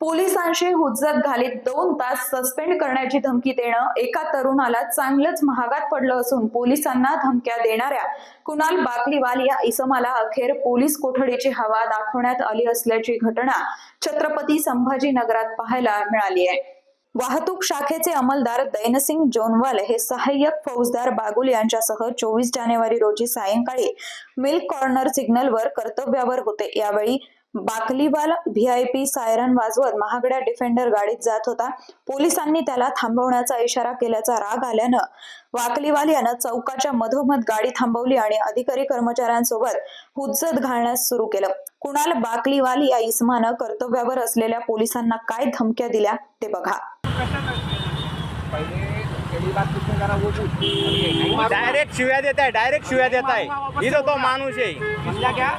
पोलिसांशी हुज्जत घालीत दोन तास सस्पेंड करण्याची धमकी देणं एका तरुणाला चांगलंच महागात पडलं असून पोलिसांना धमक्या देणाऱ्या कुणाल बाकलीवाल या इसमाला अखेर पोलीस कोठडीची हवा दाखवण्यात आली असल्याची घटना छत्रपती संभाजीनगरात पाहायला मिळाली आहे. वाहतूक शाखेचे अंमलदार दैनसिंग जोनवाल हे सहाय्यक फौजदार बागुल यांच्यासह चोवीस जानेवारी रोजी सायंकाळी मिल्क कॉर्नर सिग्नलवर कर्तव्यावर होते. यावेळी बाकलीवाल व्हीआयपी सायरन वाजवत महागड्या डिफेंडर गाडीत जात होता. पोलिसांनी त्याला थांबवण्याचा इशारा केल्याचा राग आल्यानं वाकलीवाल यानं चौकाच्या मधोमध गाडी थांबवली आणि अधिकारी कर्मचाऱ्यांसोबत हुज्जत घालण्यास सुरू केलं. कुणाल बाकलीवाल या इसमानं कर्तव्यावर असलेल्या पोलिसांना काय धमक्या दिल्या ते बघा. डायरेक्ट शिव्या देत आहे डायरेक्ट शिव्या देत आहे इथं तो माणूस आहे. क्या?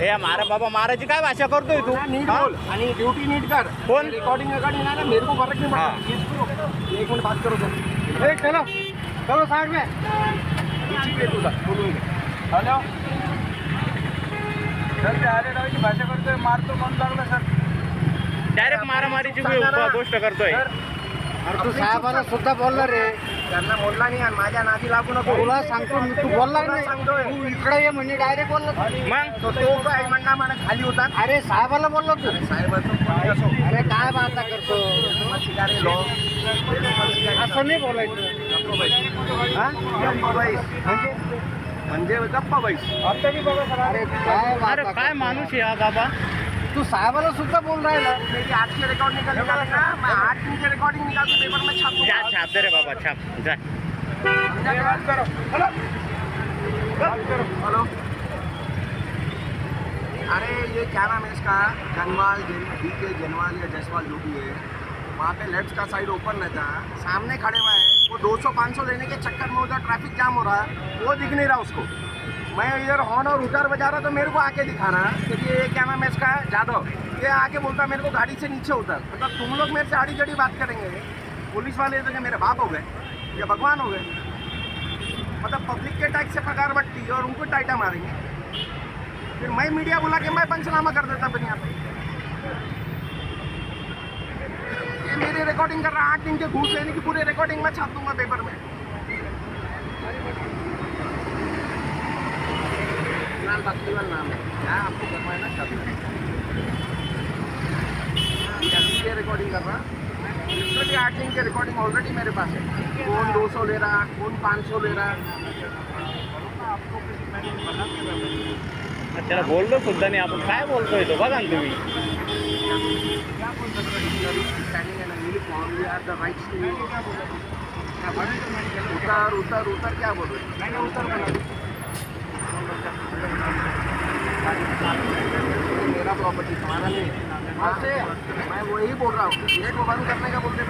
हे मारा बाबा महाराजी काय भाषा करतोय तू? नीट? बोल. आणि ड्यूटी नीट कर. कोण? रिकॉर्डिंग रिकॉर्डिंग ना मेरे को फर्क नहीं. पड़ता. किसको एक मिनट बात करो ए चलो. चलो साइड में. हॅलो? सर ते आले डावीची भाषा करतोय मारतो म्हणून लागला सर. डायरेक्ट मारामारीची गोष्ट करतोय. अरे तू साहेबाला सुद्धा बोलला रे. त्यांना बोलला नाही आणि माझ्या नादी लागू नको. तुला सांगतो मी तू बोलला नाही. सांगतोय. तू इकडे ये म्हणजे डायरेक्ट बोलला मग? तो तो काय म्हणला मला खाली होता. अरे साहेबाला बोललो तू. साहेबाचं अरे काय बाता करतो? असं नाही बोलायचं. हा? म्हणजे? म्हणजे गप्पा बाई अरे काय अरे काय करतो? माणूस आहे हा बाबा? तू साहेबाला सुद्धा बोल राहिला. मेरी आज की रिकॉर्ड निकल निकाल ना. मैं आठ दिन की रिकॉर्डिंग निकाल के पेपर में छाप जा छाप दे रे बाबा छाप. जा. बात करो हेलो बात करो हेलो अरे ये क्या नाम है इसका? जनवाल डी के जनवाल या जसवाल जो भी है वहाँ पे लेफ़्ट का साइड ओपन रहता है सामने खड़े हुआ है। वो 200-500 लेने के चक्कर में उधर ट्रैफ़िक जाम हो रहा है। वो दिख नहीं रहा उसको। मैं इधर हॉर्न और उधर बजा रहा तो मेरे को आके दिखा रहा कि ये क्या नाम है इसका जादव ये आके बोलता मेरे को गाड़ी से नीचे उतर। मतलब तुम लोग मेरे से आड़ी जड़ी बात करेंगे। पुलिस वाले तो मेरे बाप हो गए, या भगवान हो गए। मतलब पब्लिक के टैक्स से पगार बट्टी और उनको टाइटा मारेंगे। फिर मैं मीडिया बुला के मैं पंचनामा कर देता फिर यहाँ पे। ये मेरी रिकॉर्डिंग कर रहा आठ दिन के घूस लेने की पूरी रिकॉर्डिंग मैं छाप दूँगा पेपर में। नाम है। क्या आपको करवाना चाहता है रिकॉर्डिंग कर रहा आठ दिन की रिकॉर्डिंग ऑलरेडी मेरे पास है। कौन 200 ले रहा कौन 500 ले रहा। त्याला बोललो सुद्धा नाही आपण काय बोलतोय तो बघा ना तुम्ही उतर उतर उतर क्या बोल रहे मैंने उतर बोला मैं वही बोल रहा हूँ। को बंद करने का बोलते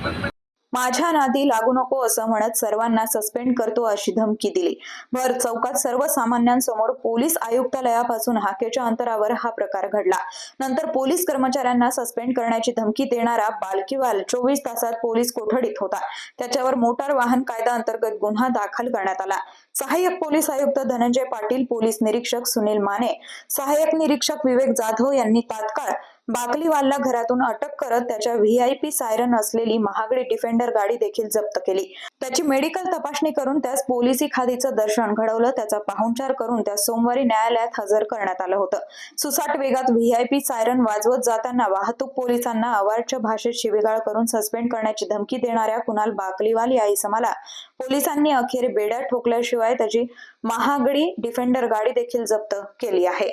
मैंने। माझ्या नादी लागू नको असं म्हणत सर्वांना सस्पेंड करतो अशी धमकी दिली. भर चौकात सर्वसामान्यांसमोर पोलीस आयुक्तालयापासून हाकेच्या अंतरावर हा प्रकार घडला. नंतर पोलीस कर्मचाऱ्यांना सस्पेंड करण्याची धमकी देणारा बालकीवाल चोवीस तासात पोलीस कोठडीत होता. त्याच्यावर मोटार वाहन कायदा अंतर्गत गुन्हा दाखल करण्यात आला. सहाय्यक पोलीस आयुक्त धनंजय पाटील पोलीस निरीक्षक सुनील माने सहाय्यक निरीक्षक विवेक जाधव यांनी तात्काळ बाकलीवालला घरातून अटक करत त्याच्या व्हीआयपी सायरन असलेली महागडी डिफेंडर गाडी देखील जप्त केली. त्याची मेडिकल तपासणी करून त्यास पोलिसी खादीचं दर्शन घडवलं. त्याचा पाहुणचार करून त्यास सोमवारी न्यायालयात हजर करण्यात आलं होतं. सुसाट वेगात व्हीआयपी सायरन वाजवत जाताना वाहतूक पोलिसांना अवाच्य भाषेत शिवीगाळ करून सस्पेंड करण्याची धमकी देणाऱ्या कुणाल बाकलीवाल या इसमाला पोलिसांनी अखेर बेड्या ठोकल्याशिवाय त्याची महागडी डिफेंडर गाडी देखील जप्त केली आहे.